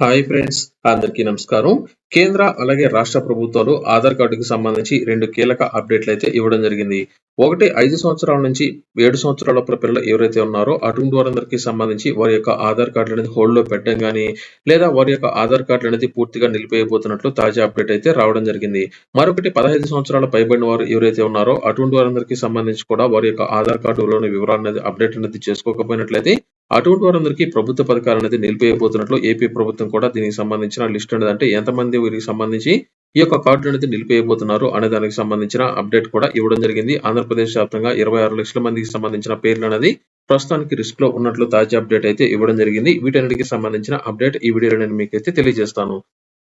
Hi friends అందరికీ నమస్కారం. కేంద్ర అలాగే రాష్ట్ర ప్రభుత్వాలు ఆధార్ కార్డుకి సంబంధించి రెండు కీలక అప్డేట్లు అయితే ఇవ్వడం జరిగింది. ఒకటి ఐదు సంవత్సరాల నుంచి ఏడు సంవత్సరాల పిల్లలు ఎవరైతే ఉన్నారో అటువంటి వారందరికీ సంబంధించి వారి యొక్క ఆధార్ కార్డు అనేది హోల్డ్లో పెట్టడం కానీ లేదా వారి యొక్క ఆధార్ కార్డు అనేది పూర్తిగా నిలిపేయబోతున్నట్లు తాజా అప్డేట్ అయితే రావడం జరిగింది. మరొకటి పదహైదు సంవత్సరాల పైబడిన వారు ఎవరైతే ఉన్నారో అటువంటి వారందరికీ సంబంధించి కూడా వారి యొక్క ఆధార్ కార్డులోని వివరాలు అనేది అప్డేట్ అనేది చేసుకోకపోయినట్లయితే అటువంటి వారందరికీ ప్రభుత్వ పథకాలు అనేది నిలిపివేయబోతున్నట్లు ఏపీ ప్రభుత్వం కూడా దీనికి సంబంధించిన లిస్ట్ అనేది అంటే ఎంతమంది వీరికి సంబంధించి ఈ యొక్క కార్డు అనేది నిలిపివేయబోతున్నారు అనే దానికి సంబంధించిన అప్డేట్ కూడా ఇవ్వడం జరిగింది. ఆంధ్రప్రదేశ్ వ్యాప్తంగా ఇరవై ఆరు లక్షల మందికి సంబంధించిన పేర్లు అనేది ప్రస్తుతానికి రిస్క్లో ఉన్నట్లు తాజా అప్డేట్ అయితే ఇవ్వడం జరిగింది. వీటన్నిటికి సంబంధించిన అప్డేట్ ఈ వీడియోలో నేను మీకైతే తెలియజేస్తాను.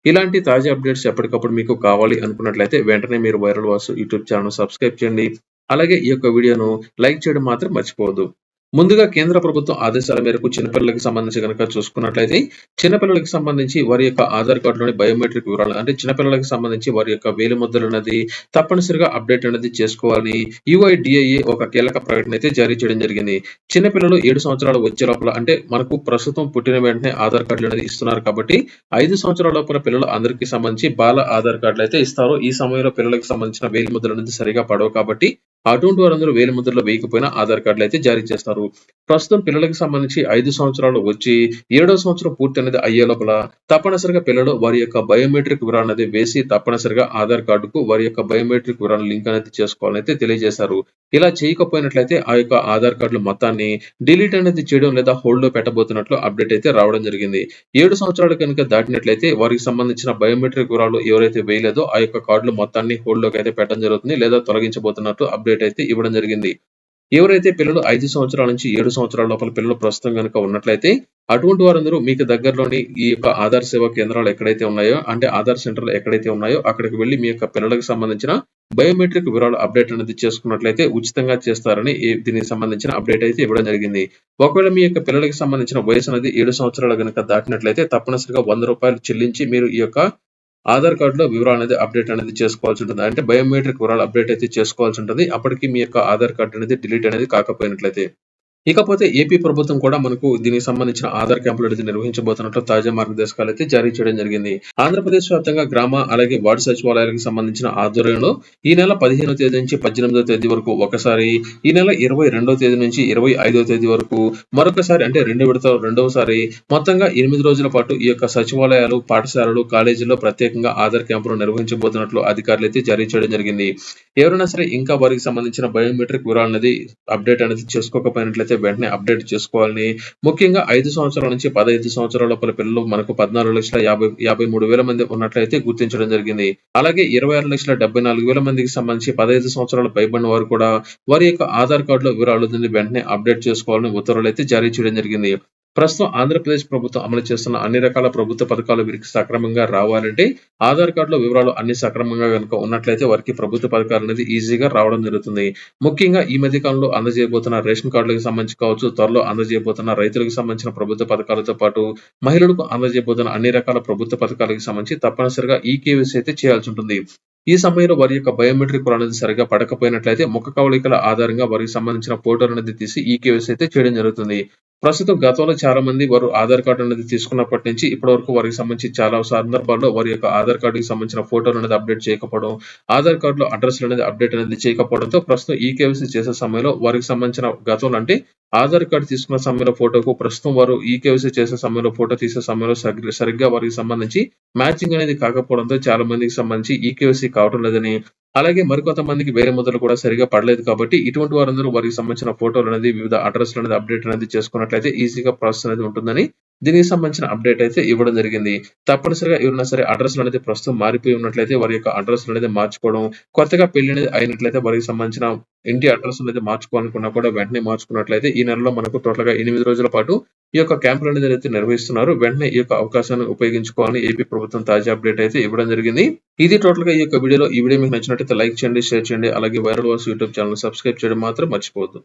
ఇలాంటి తాజా అప్డేట్స్ ఎప్పటికప్పుడు మీకు కావాలి అనుకున్నట్లయితే వెంటనే మీరు viral Vasu YouTube channel subscribe చేయండి. అలాగే ఈ యొక్క వీడియోను లైక్ చేయడం మాత్రం మర్చిపోవద్దు. ముందుగా కేంద్ర ప్రభుత్వం ఆదేశాల మేరకు చిన్నపిల్లలకు సంబంధించి కనుక చూసుకున్నట్లయితే చిన్నపిల్లలకు సంబంధించి వారి యొక్క ఆధార్ కార్డులోని బయోమెట్రిక్ వివరాలు అంటే చిన్నపిల్లలకి సంబంధించి వారి యొక్క వేలి ముద్రలు అనేది తప్పనిసరిగా అప్డేట్ అనేది చేసుకోవాలని యుఐడిఐఏ ఒక కీలక ప్రకటన అయితే జారీ చేయడం జరిగింది. చిన్నపిల్లలు ఏడు సంవత్సరాలు వచ్చే లోపల అంటే మనకు ప్రస్తుతం పుట్టిన వెంటనే ఆధార్ కార్డులు అనేది ఇస్తున్నారు కాబట్టి ఐదు సంవత్సరాల లోపల పిల్లలు అందరికీ సంబంధించి బాల ఆధార్ కార్డులు అయితే ఇస్తారు. ఈ సమయంలో పిల్లలకు సంబంధించిన వేలి ముద్రలు అనేది సరిగా పడవు కాబట్టి అటువంటి వారందరూ వేలి ముద్రలో వేయకపోయినా ఆధార్ కార్డులు అయితే జారీ చేస్తారు. ప్రస్తుతం పిల్లలకు సంబంధించి ఐదు సంవత్సరాలు వచ్చి ఏడో సంవత్సరం పూర్తి అనేది అయ్యే లోపల తప్పనిసరిగా పిల్లలు వారి యొక్క బయోమెట్రిక్ వివరాలు అనేది వేసి తప్పనిసరిగా ఆధార్ కార్డుకు వారి యొక్క బయోమెట్రిక్ వివరాలు లింక్ అనేది చేసుకోవాలని అయితే తెలియజేశారు. ఇలా చేయకపోయినట్లయితే ఆ యొక్క ఆధార్ కార్డుల మొత్తాన్ని డిలీట్ అనేది చేయడం లేదా హోల్డ్లో పెట్టబోతున్నట్లు అప్డేట్ అయితే రావడం జరిగింది. ఏడు సంవత్సరాలు కనుక దాటినట్లయితే వారికి సంబంధించిన బయోమెట్రిక్ వివరాలు ఎవరైతే వేయలేదో ఆ యొక్క కార్డులు మొత్తాన్ని హోల్డ్లోకి అయితే పెట్టడం జరుగుతుంది లేదా తొలగించబోతున్నట్లు అప్డేట్ అయితే ఇవ్వడం జరిగింది. ఎవరైతే పిల్లలు ఐదు సంవత్సరాల నుంచి ఏడు సంవత్సరాల లోపల పిల్లలు ప్రస్తుతం కనుక ఉన్నట్లయితే అటువంటి వారందరూ మీకు దగ్గరలోని ఈ యొక్క ఆధార్ సేవా కేంద్రాలు ఎక్కడైతే ఉన్నాయో అంటే ఆధార్ సెంటర్లు ఎక్కడైతే ఉన్నాయో అక్కడికి వెళ్ళి మీ యొక్క పిల్లలకు సంబంధించిన బయోమెట్రిక్ వివరాలు అప్డేట్ అనేది చేసుకున్నట్లయితే ఉచితంగా చేస్తారని దీనికి సంబంధించిన అప్డేట్ అయితే ఇవ్వడం జరిగింది. ఒకవేళ మీ యొక్క పిల్లలకి సంబంధించిన వయసు అనేది ఏడు సంవత్సరాలు కనుక దాటినట్లయితే తప్పనిసరిగా వంద రూపాయలు చెల్లించి మీరు ఈ యొక్క ఆధార్ కార్డులో వివరాలు అనేది అప్డేట్ అనేది చేసుకోవాల్సి ఉంటుంది. అంటే బయోమెట్రిక్ వివరాలు అప్డేట్ అయితే చేసుకోవాల్సి ఉంటుంది. అప్పటికి మీ యొక్క ఆధార్ కార్డు అనేది డిలీట్ అనేది కాకపోయినట్లయితే. ఇకపోతే ఏపీ ప్రభుత్వం కూడా మనకు దీనికి సంబంధించిన ఆధార్ క్యాంపులు అనేది నిర్వహించబోతున్నట్లు తాజా మార్గదర్శకాలు అయితే జారీ చేయడం జరిగింది. ఆంధ్రప్రదేశ్ వ్యాప్తంగా గ్రామ అలాగే వార్డు సచివాలయాలకు సంబంధించిన ఆధ్వర్యంలో ఈ నెల పదిహేనో తేదీ నుంచి పద్దెనిమిదో తేదీ వరకు ఒకసారి ఈ నెల ఇరవై రెండో తేదీ నుంచి ఇరవై ఐదో తేదీ వరకు మరొకసారి అంటే రెండు విడత రెండవసారి మొత్తంగా ఎనిమిది రోజుల పాటు ఈ యొక్క సచివాలయాలు పాఠశాలలు కాలేజీల్లో ప్రత్యేకంగా ఆధార్ క్యాంపులు నిర్వహించబోతున్నట్లు అధికారులు అయితే జారీ చేయడం జరిగింది. ఎవరైనా సరే ఇంకా వారికి సంబంధించిన బయోమెట్రిక్ వివరాలు అనేది అప్డేట్ అనేది చేసుకోకపోయినట్లయితే వెంటనే అప్డేట్ చేసుకోవాలని. ముఖ్యంగా ఐదు సంవత్సరాల నుంచి పదహైదు సంవత్సరాల లోపల పిల్లలు మనకు పద్నాలుగు లక్షల యాభై యాభై మూడు వేల మంది ఉన్నట్లయితే గుర్తించడం జరిగింది. అలాగే ఇరవై ఆరు లక్షల డెబ్బై నాలుగు వేల మందికి సంబంధించి పదహైదు సంవత్సరాల పైబడిన వారు కూడా వారి యొక్క ఆధార్ కార్డులో వివరాలు వెంటనే అప్డేట్ చేసుకోవాలని ఉత్తర్వులు అయితే జారీ చేయడం జరిగింది. ప్రస్తుతం ఆంధ్రప్రదేశ్ ప్రభుత్వం అమలు చేస్తున్న అన్ని రకాల ప్రభుత్వ పథకాలు వీరికి సక్రమంగా రావాలంటే ఆధార్ కార్డులో వివరాలు అన్ని సక్రమంగా కనుక ఉన్నట్లయితే వారికి ప్రభుత్వ పథకాలు అనేది ఈజీగా రావడం జరుగుతుంది. ముఖ్యంగా ఈ మధ్య కాలంలో అందజేయబోతున్న రేషన్ కార్డులకు సంబంధించి కావచ్చు త్వరలో అందజేయబోతున్న రైతులకు సంబంధించిన ప్రభుత్వ పథకాలతో పాటు మహిళలకు అందజేయబోతున్న అన్ని రకాల ప్రభుత్వ పథకాలకు సంబంధించి తప్పనిసరిగా ఈ కేవీసీ అయితే చేయాల్సి ఉంటుంది. ఈ సమయంలో వారి యొక్క బయోమెట్రిక్ అనేది సరిగా పడకపోయినట్లయితే ముఖ కవళికల ఆధారంగా వారికి సంబంధించిన ఫోటోలు అనేది తీసి ఈ కేవీసీ అయితే చేయడం జరుగుతుంది. ప్రస్తుతం గతంలో చాలా మంది వారు ఆధార్ కార్డు అనేది తీసుకున్నప్పటి నుంచి ఇప్పటి వరకు వారికి సంబంధించి చాలా సందర్భాల్లో వారి యొక్క ఆధార్ కార్డుకి సంబంధించిన ఫోటోలు అనేది అప్డేట్ చేయకపోవడం ఆధార్ కార్డులో అడ్రస్లు అనేది అప్డేట్ అనేది చేయకపోవడంతో ప్రస్తుతం ఈ కేవైసీ చేసే సమయంలో వారికి సంబంధించిన గతంలో అంటే ఆధార్ కార్డు తీసుకున్న సమయంలో ఫోటోకు ప్రస్తుతం వారు ఈ కేవైసీ చేసే సమయంలో ఫోటో తీసే సమయంలో సరి- సరిగ్గా వారికి సంబంధించి మ్యాచింగ్ అనేది కాకపోవడంతో చాలా మందికి సంబంధించి ఈ కేవైసీ కావడం లేదని అలాగే మరికొంతమందికి వేరే ముద్రలు కూడా సరిగా పడలేదు కాబట్టి ఇటువంటి వారందరూ వారికి సంబంధించిన ఫోటోలు అనేది వివిధ అడ్రస్ అనేది అప్డేట్ అనేది చేసుకున్నట్లయితే ఈజీగా ప్రాసెస్ అనేది ఉంటుందని దీనికి సంబంధించిన అప్డేట్ అయితే ఇవ్వడం జరిగింది. తప్పనిసరిగా ఎవరైనా సరే అడ్రస్ అనేది ప్రస్తుతం మారిపోయి ఉన్నట్లయితే వారి యొక్క అడ్రస్ అనేది మార్చుకోవడం కొత్తగా పెళ్ళి అనేది అయినట్లయితే వారికి సంబంధించిన ఇంటి అడ్రస్ అనేది మార్చుకోవాలనుకున్నా కూడా వెంటనే మార్చుకున్నట్లయితే ఈ నెలలో మనకు టోటల్గా ఎనిమిది రోజుల పాటు ఈ యొక్క క్యాంపులు అనేది అయితే నిర్వహిస్తున్నారు వెంటనే ఈ యొక్క అవకాశాన్ని ఉపయోగించుకోవాలని ఏపీ ప్రభుత్వం తాజా అప్డేట్ అయితే ఇవ్వడం జరిగింది. ఇది టోటల్గా ఈ యొక్క వీడియోలో. ఈ వీడియో మీకు నచ్చినట్లయితే లైక్ చేయండి షేర్ చేయండి. అలాగే viral voice YouTube channel subscribe చేయడం మాత్రం మర్చిపోవద్దు.